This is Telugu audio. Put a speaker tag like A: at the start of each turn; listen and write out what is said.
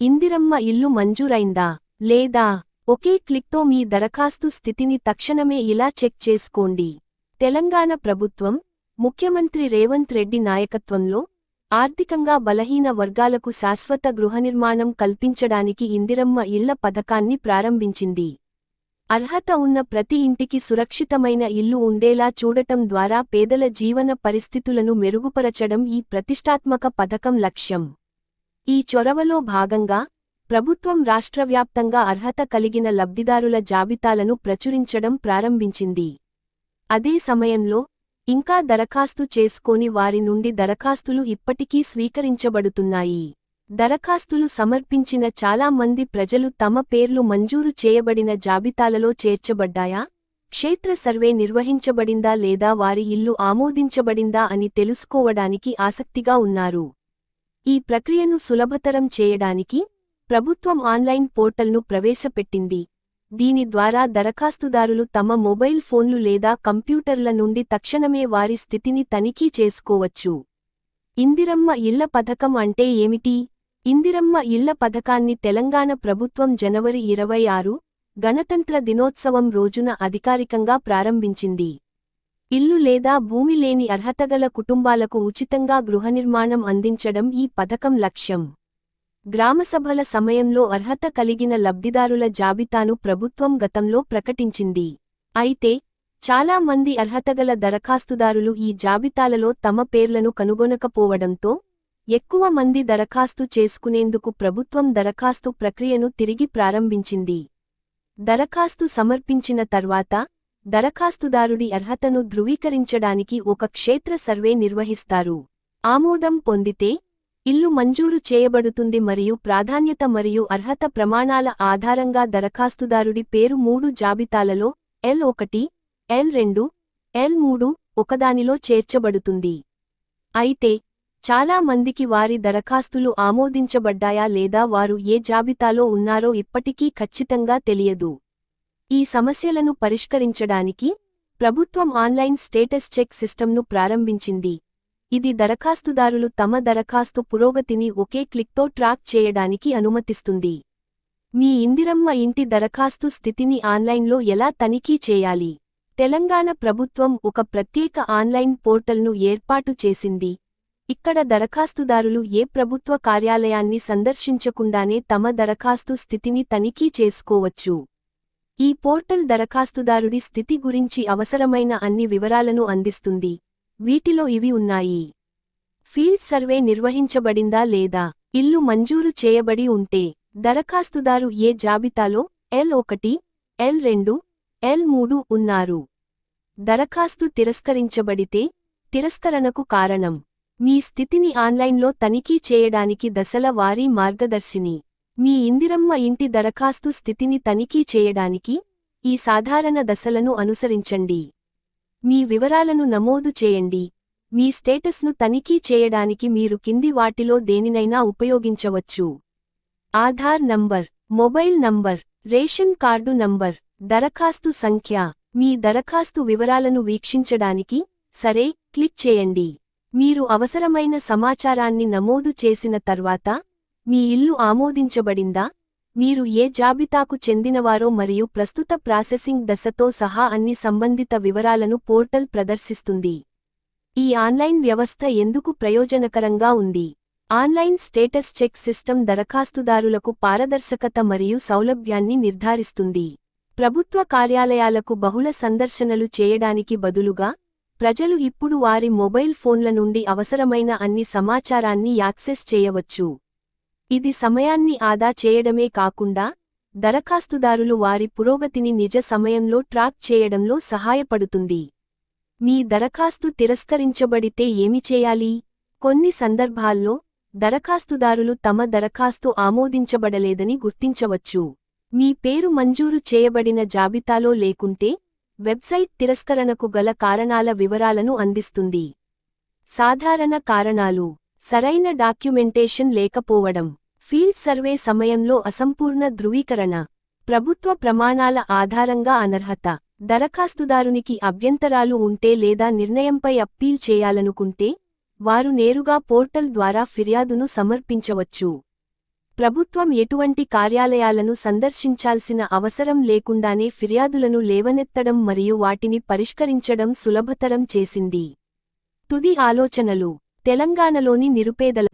A: ఇందిరమ్మ ఇల్లు మంజూరైందా? లేదా? ఒకే క్లిక్తో మీ దరఖాస్తు స్థితిని తక్షణమే ఇలా చెక్ చేసుకోండి. తెలంగాణ ప్రభుత్వం ముఖ్యమంత్రి రేవంత్ రెడ్డి నాయకత్వంలో ఆర్థికంగా బలహీన వర్గాలకు శాశ్వత గృహనిర్మాణం కల్పించడానికి ఇందిరమ్మ ఇళ్ళ పథకాన్ని ప్రారంభించింది. అర్హత ఉన్న ప్రతి ఇంటికి సురక్షితమైన ఇల్లు ఉండేలా చూడటం ద్వారా పేదల జీవన పరిస్థితులను మెరుగుపరచడం ఈ ప్రతిష్టాత్మక పథకం లక్ష్యం. ఈ చొరవలో భాగంగా ప్రభుత్వం రాష్ట్రవ్యాప్తంగా అర్హత కలిగిన లబ్ధిదారుల జాబితాలను ప్రచురించడం ప్రారంభించింది. అదే సమయంలో ఇంకా దరఖాస్తు చేసుకోని వారి నుండి దరఖాస్తులు ఇప్పటికీ స్వీకరించబడుతున్నాయి. దరఖాస్తులు సమర్పించిన చాలా మంది ప్రజలు తమ పేర్లు మంజూరు చేయబడిన జాబితాలలో చేర్చబడ్డాయా? క్షేత్ర సర్వే నిర్వహించబడిందా లేదా వారి ఇల్లు ఆమోదించబడిందా అని తెలుసుకోవడానికి ఆసక్తిగా ఉన్నారు. ఈ ప్రక్రియను సులభతరం చేయడానికి ప్రభుత్వం ఆన్లైన్ పోర్టల్ను ప్రవేశపెట్టింది. దీని ద్వారా దరఖాస్తుదారులు తమ మొబైల్ ఫోన్లు లేదా కంప్యూటర్ల నుండి తక్షణమే వారి స్థితిని తనిఖీ చేసుకోవచ్చు. ఇందిరమ్మ ఇళ్ళ పథకం అంటే ఏమిటి? ఇందిరమ్మ ఇళ్ళ పథకాన్ని తెలంగాణ ప్రభుత్వం జనవరి ఇరవై ఆరు గణతంత్ర దినోత్సవం రోజున అధికారికంగా ప్రారంభించింది. ఇల్లు లేదా భూమి లేని అర్హతగల కుటుంబాలకు ఉచితంగా గృహనిర్మాణం అందించడం ఈ పథకం లక్ష్యం. గ్రామసభల సమయంలో అర్హత కలిగిన లబ్ధిదారుల జాబితాను ప్రభుత్వం గతంలో ప్రకటించింది. అయితే చాలా మంది అర్హతగల దరఖాస్తుదారులు ఈ జాబితాలలో తమ పేర్లను కనుగొనకపోవడంతో ఎక్కువ మంది దరఖాస్తు చేసుకునేందుకు ప్రభుత్వం దరఖాస్తు ప్రక్రియను తిరిగి ప్రారంభించింది. దరఖాస్తు సమర్పించిన తర్వాత దరఖాస్తుదారుడి అర్హతను ధృవీకరించడానికి ఒక క్షేత్ర సర్వే నిర్వహిస్తారు. ఆమోదం పొందితే ఇల్లు మంజూరు చేయబడుతుంది మరియు ప్రాధాన్యత మరియు అర్హత ప్రమాణాల ఆధారంగా దరఖాస్తుదారుడి పేరు మూడు జాబితాలలో ఎల్ ఒకటి ఎల్ రెండు ఎల్ మూడు ఒకదానిలో చేర్చబడుతుంది. అయితే చాలా మందికి వారి దరఖాస్తులు ఆమోదించబడ్డాయా లేదా వారు ఏ జాబితాలో ఉన్నారో ఇప్పటికీ ఖచ్చితంగా తెలియదు. ఈ సమస్యలను పరిష్కరించడానికి ప్రభుత్వం ఆన్లైన్ స్టేటస్ చెక్ సిస్టమ్ను ప్రారంభించింది. ఇది దరఖాస్తుదారులు తమ దరఖాస్తు పురోగతిని ఒకే క్లిక్తో ట్రాక్ చేయడానికి అనుమతిస్తుంది. మీ ఇందిరమ్మ ఇంటి దరఖాస్తు స్థితిని ఆన్లైన్లో ఎలా తనిఖీ చేయాలి? తెలంగాణ ప్రభుత్వం ఒక ప్రత్యేక ఆన్లైన్ పోర్టల్ను ఏర్పాటు చేసింది. ఇక్కడ దరఖాస్తుదారులు ఏ ప్రభుత్వ కార్యాలయాన్ని సందర్శించకుండానే తమ దరఖాస్తు స్థితిని తనిఖీ చేసుకోవచ్చు. ఈ పోర్టల్ దరఖాస్తుదారుడి స్థితి గురించి అవసరమైన అన్ని వివరాలను అందిస్తుంది. వీటిలో ఇవి ఉన్నాయి. ఫీల్డ్ సర్వే నిర్వహించబడిందా లేదా? ఇల్లు మంజూరు చేయబడి ఉంటే దరఖాస్తుదారు ఏ జాబితాలో? ఎల్ ఒకటి ఎల్ రెండు ఎల్ మూడు ఉన్నారు. దరఖాస్తు తిరస్కరించబడితే తిరస్కరణకు కారణం. మీ స్థితిని ఆన్లైన్లో తనిఖీ చేయడానికి దశల వారీ మార్గదర్శిని. మీ ఇందిరమ్మ ఇంటి దరఖాస్తు స్థితిని తనిఖీ చేయడానికి ఈ సాధారణ దశలను అనుసరించండి. మీ వివరాలను నమోదు చేయండి. మీ స్టేటస్ను తనిఖీ చేయడానికి మీరు కింది వాటిలో దేనినైనా ఉపయోగించవచ్చు. Aadhaar number mobile number ration card number దరఖాస్తు సంఖ్య మీ దరఖాస్తు వివరాలను వీక్షించడానికి సరే క్లిక్ చేయండి. మీరు అవసరమైన సమాచారాన్ని నమోదు చేసిన తర్వాత మీ ఇల్లు ఆమోదించబడిందా? మీరు ఏ జాబితాకు చెందినవారో మరియు ప్రస్తుత ప్రాసెసింగ్ దశతో సహా అన్ని సంబంధిత వివరాలను పోర్టల్ ప్రదర్శిస్తుంది. ఈ ఆన్లైన్ వ్యవస్థ ఎందుకు ప్రయోజనకరంగా ఉంది? ఆన్లైన్ స్టేటస్ చెక్ సిస్టమ్ దరఖాస్తుదారులకు పారదర్శకత మరియు సౌలభ్యాన్ని నిర్ధారిస్తుంది. ప్రభుత్వ కార్యాలయాలకు బహుళ సందర్శనలు చేయడానికి బదులుగా ప్రజలు ఇప్పుడు వారి మొబైల్ ఫోన్ల నుండి అవసరమైన అన్ని సమాచారాన్ని యాక్సెస్ చేయవచ్చు. ఇది సమయాన్ని ఆదా చేయడమే కాకుండా దరఖాస్తుదారులు వారి పురోగతిని నిజ సమయంలో ట్రాక్ చేయడంలో సహాయపడుతుంది. మీ దరఖాస్తు తిరస్కరించబడితే ఏమి చేయాలి? కొన్ని సందర్భాల్లో దరఖాస్తుదారులు తమ దరఖాస్తు ఆమోదించబడలేదని గుర్తించవచ్చు. మీ పేరు మంజూరు చేయబడిన జాబితాలో లేకుంటే వెబ్సైట్ తిరస్కరణకు గల కారణాల వివరాలను అందిస్తుంది. సాధారణ కారణాలు సరైన డాక్యుమెంటేషన్ లేకపోవడం ఫీల్డ్ సర్వే సమయంలో అసంపూర్ణ ధృవీకరణ ప్రభుత్వ ప్రమాణాల ఆధారంగా అనర్హత దరఖాస్తుదారునికి అభ్యంతరాలు ఉంటే లేదా నిర్ణయంపై అప్పీల్ చేయాలనుకుంటే వారు నేరుగా పోర్టల్ ద్వారా ఫిర్యాదును సమర్పించవచ్చు. ప్రభుత్వం ఎటువంటి కార్యాలయాలను సందర్శించాల్సిన అవసరం లేకుండానే ఫిర్యాదులను లేవనెత్తడం మరియు వాటిని పరిష్కరించడం సులభతరం చేసింది. తుది ఆలోచనలు తెలంగాణలోని నిరుపేదల